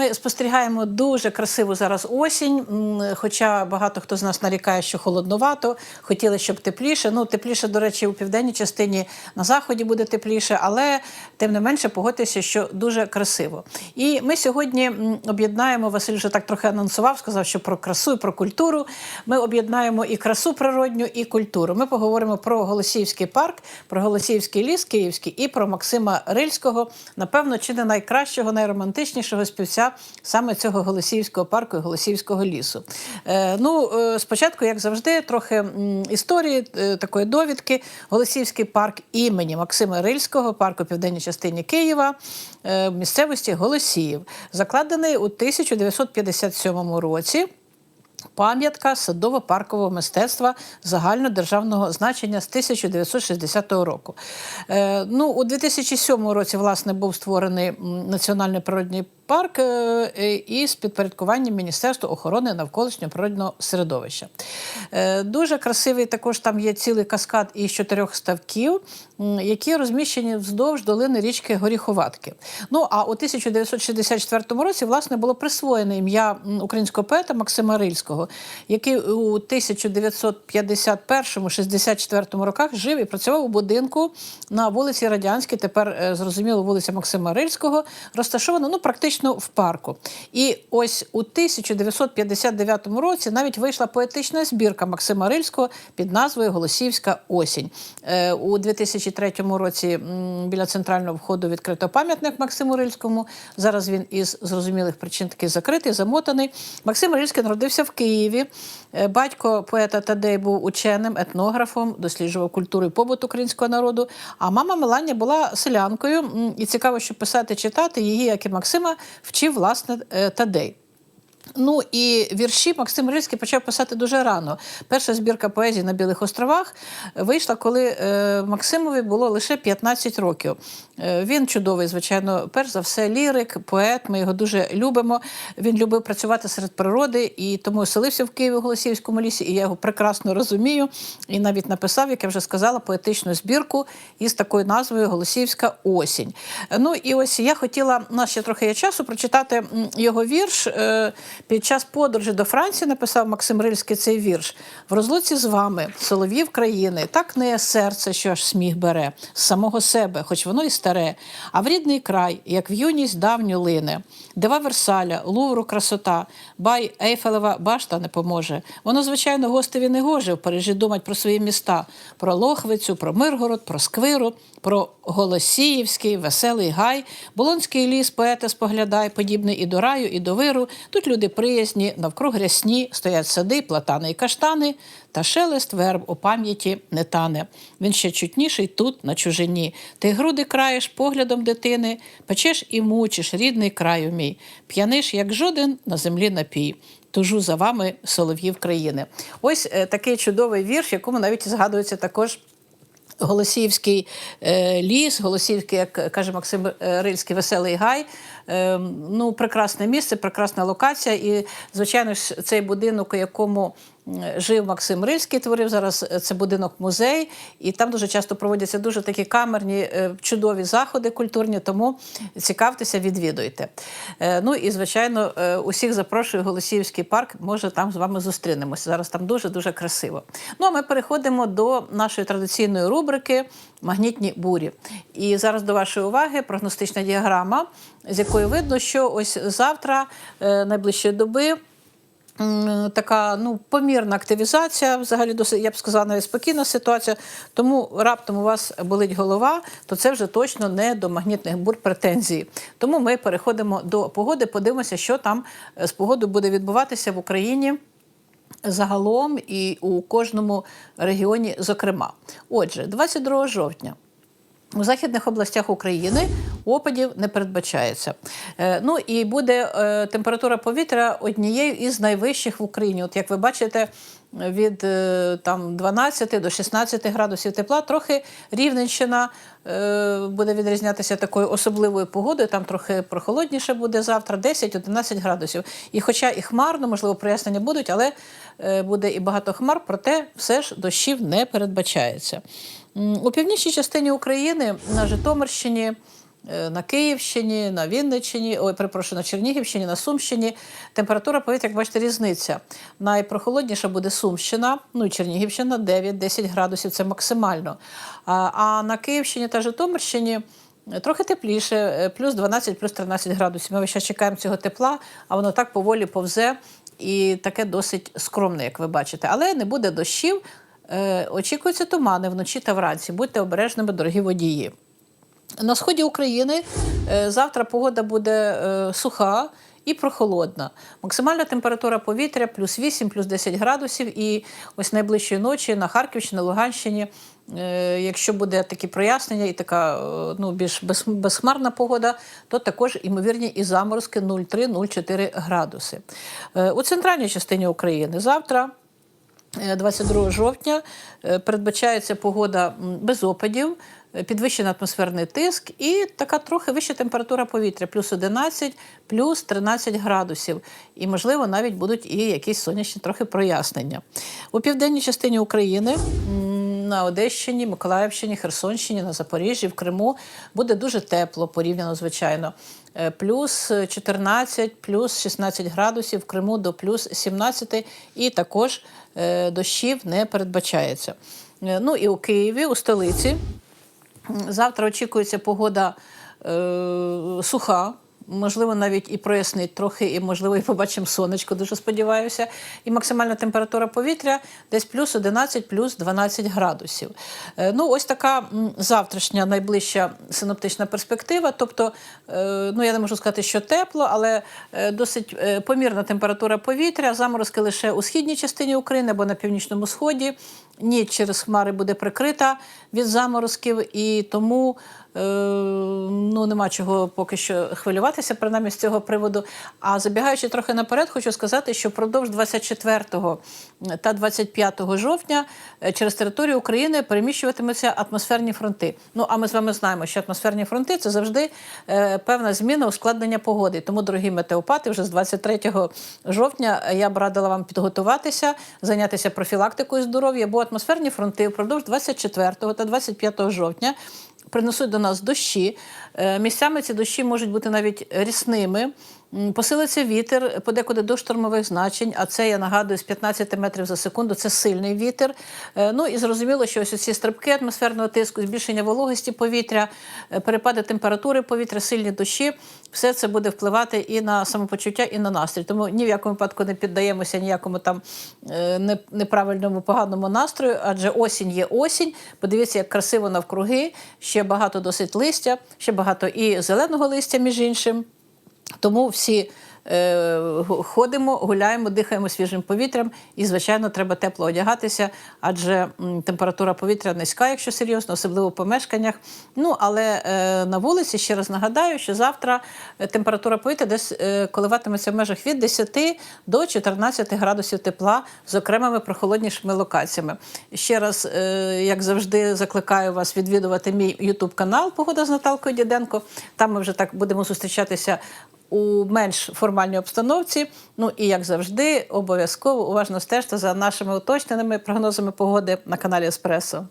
Ми спостерігаємо дуже красиву зараз осінь. Хоча багато хто з нас нарікає, що холоднувато, хотіли, щоб тепліше. Ну, тепліше, до речі, у південній частині на заході буде тепліше, але тим не менше погодьтеся, що дуже красиво. І ми сьогодні об'єднаємо. Василь вже так трохи анонсував, сказав, що про красу і про культуру. Ми об'єднаємо і красу природню, і культуру. Ми поговоримо про Голосіївський парк, про Голосіївський ліс Київський і про Максима Рильського. Напевно, чи не найкращого, найромантичнішого співця саме цього Голосіївського парку і Голосіївського лісу. Е, ну, е, спочатку, як завжди, трохи м, історії, е, такої довідки. Голосіївський парк імені Максима Рильського, парку південній частині Києва, е, в місцевості Голосіїв, закладений у 1957 році. Пам'ятка садово-паркового мистецтва загальнодержавного значення з 1960 року. Е, ну, у 2007 році власне був створений Національний природний парк е, е, із підпорядкуванням Міністерства охорони навколишнього природного середовища. Е, дуже красивий також там є цілий каскад із чотирьох ставків, які розміщені вздовж долини річки Горіховатки. Ну а у 1964 році власне було присвоєне ім'я українського поета Максима Рильського, який у 1951-64 роках жив і працював у будинку на вулиці Радянській, тепер зрозуміло, вулиця Максима Рильського, розташовано ну практично в парку. І ось у 1959 році навіть вийшла поетична збірка Максима Рильського під назвою Голосіївська осінь. Е, У 2003 році біля центрального входу відкрито пам'ятник Максиму Рильському. Зараз він із зрозумілих причин такий закритий, замотаний. Максим Рильський народився в Києві. Е, Батько поета Тадей був ученим, етнографом, досліджував культуру і побут українського народу. А мама Меланія була селянкою. І цікаво, що писати, читати її, як і Максима, вчив власне е, Тадей. Ну і вірші Максим Рильський почав писати дуже рано. Перша збірка поезії на Білих островах вийшла, коли е, Максимові було лише 15 років. Е, він чудовий, звичайно, перш за все, лірик, поет. Ми його дуже любимо. Він любив працювати серед природи і тому оселився в Києві в Голосіївському лісі. І я його прекрасно розумію. І навіть написав, як я вже сказала, поетичну збірку із такою назвою Голосіївська осінь. Е, Ну і ось я хотіла, у нас ще трохи є часу, прочитати його вірш. Під час подорожі до Франції написав Максим Рильський цей вірш. В розлуці з вами, соловів країни, так не серце, що аж сміх бере з самого себе, хоч воно і старе, а в рідний край, як в юність давню лине. Дива Версаля, Лувру красота, бай Ейфелева башта не поможе. Воно, звичайно, гостеві не гоже в Парижі думать про свої міста, про Лохвицю, про Миргород, про Сквиру, про Голосіївський, Веселий Гай, Болонський ліс, поета споглядай, подібний і до раю, і до виру. Тут люди приязні, навкруг рясні, стоять сади, платани і каштани, та шелест верб у пам'яті не тане. Він ще чутніший тут, на чужині. Ти груди краєш поглядом дитини, печеш і мучиш рідний краю мій, п'яниш, як жоден на землі напій. Тужу за вами солов'їв країни. Ось е, такий чудовий вірш, якому навіть згадується також. Голосіївський е, ліс, Голосіївський, як каже Максим е, Рильський, веселий гай. Е, ну, прекрасне місце, прекрасна локація. І, звичайно ж, цей будинок, у якому жив Максим Рильський, творив зараз е, це будинок музей, і там дуже часто проводяться дуже такі камерні, е, чудові заходи культурні. Тому цікавтеся, відвідуйте. Е, ну і звичайно, усіх запрошую Голосіївський парк. Може, там з вами зустрінемося. Зараз там дуже дуже красиво. Ну а ми переходимо до нашої традиційної рубрики Магнітні бурі. І зараз до вашої уваги прогностична діаграма, з якої видно, що ось завтра, найближчої доби. Така ну помірна активізація, взагалі досить, я б сказала, навіть спокійна ситуація. Тому раптом у вас болить голова, то це вже точно не до магнітних бур претензії. Тому ми переходимо до погоди, подивимося, що там е, з погодою буде відбуватися в Україні загалом і у кожному регіоні, зокрема. Отже, 22 жовтня. У західних областях України опадів не передбачається. Е, ну і буде е, температура повітря однією із найвищих в Україні. От як ви бачите, від е, там 12 до 16 градусів тепла. Трохи Рівненщина буде відрізнятися такою особливою погодою. Там трохи прохолодніше буде завтра, 10-11 градусів. І хоча і хмарно, можливо, прояснення будуть, але буде і багато хмар, проте все ж дощів не передбачається. У північній частині України на Житомирщині. е, на Київщині, на Вінниччині, ой, перепрошую, на Чернігівщині, на Сумщині. Температура повітря, як бачите, різниця. Найпрохолодніша буде Сумщина, ну і Чернігівщина 9-10 градусів це максимально. А, а на Київщині та Житомирщині. Трохи тепліше, е, плюс 12, плюс 13 градусів. Ми ще чекаємо цього тепла, а воно так поволі повзе і таке досить скромне, як ви бачите. Але не буде дощів. Е, Очікуються тумани вночі та вранці. Будьте обережними, дорогі водії. На сході України е, завтра погода буде е, суха і прохолодна. Максимальна температура повітря плюс 8, плюс 10 градусів. І ось найближчої ночі на Харківщині, Луганщині, якщо буде такі прояснення і така ну, більш безхмарна погода, то також імовірні і заморозки 0,3-0,4 градуси. У центральній частині України завтра. Е, 22 жовтня е, передбачається погода без опадів, е, підвищений атмосферний тиск і така трохи вища температура повітря, плюс 11, плюс 13 градусів. І, можливо, навіть будуть і якісь сонячні трохи прояснення. У південній частині України. На Одещині, Миколаївщині, Херсонщині, на Запоріжжі, в Криму буде дуже тепло порівняно, звичайно. Е, Плюс 14, плюс 16 градусів, в Криму до плюс 17, і також е, дощів не передбачається. Е, Ну і у Києві, у столиці, завтра очікується погода е, суха. Можливо, навіть і прояснить трохи, і можливо, і побачимо сонечко, дуже сподіваюся. І максимальна температура повітря десь плюс 11, плюс 12 градусів. Е, Ну, ось така завтрашня найближча синоптична перспектива. Тобто, е, ну я не можу сказати, що тепло, але е, досить помірна температура повітря. Заморозки лише у східній частині України або на північному сході. Ніч через хмари буде прикрита від заморозків, і тому ну, нема чого поки що хвилюватися, принаймні з цього приводу. А забігаючи трохи наперед, хочу сказати, що впродовж 24 та 25 жовтня е, через територію України переміщуватимуться атмосферні фронти. Ну а ми з вами знаємо, що атмосферні фронти це завжди е, певна зміна ускладнення погоди. Тому, дорогі метеопати, вже з 23 жовтня я б радила вам підготуватися, зайнятися профілактикою здоров'я, бо атмосферні фронти впродовж 24 та 25 жовтня принесуть до нас дощі. Е, Місцями ці дощі можуть бути навіть рісними. Посилиться вітер, подекуди до штормових значень, а це я нагадую з 15 метрів за секунду. Це сильний вітер. Е, Ну і зрозуміло, що ось ці стрибки атмосферного тиску, збільшення вологості повітря, е, перепади температури повітря, сильні дощі, все це буде впливати і на самопочуття, і на настрій. Тому ні в якому випадку не піддаємося ніякому там е, неправильному поганому настрою, адже осінь є осінь. Подивіться, як красиво навкруги, ще багато досить листя, ще багато і зеленого листя, між іншим. Тому всі е, ходимо, гуляємо, дихаємо свіжим повітрям, і, звичайно, треба тепло одягатися, адже температура повітря низька, якщо серйозно, особливо в помешканнях. Ну, але е, на вулиці ще раз нагадаю, що завтра е, температура повітря десь е, коливатиметься в межах від 10 до 14 градусів тепла з окремими прохолоднішими локаціями. Ще раз, е, як завжди, закликаю вас відвідувати мій Ютуб канал Погода з Наталкою Діденко. Там ми вже так будемо зустрічатися у менш формальній обстановці. Ну і як завжди, обов'язково уважно стежте за нашими уточненими прогнозами погоди на каналі Еспресо.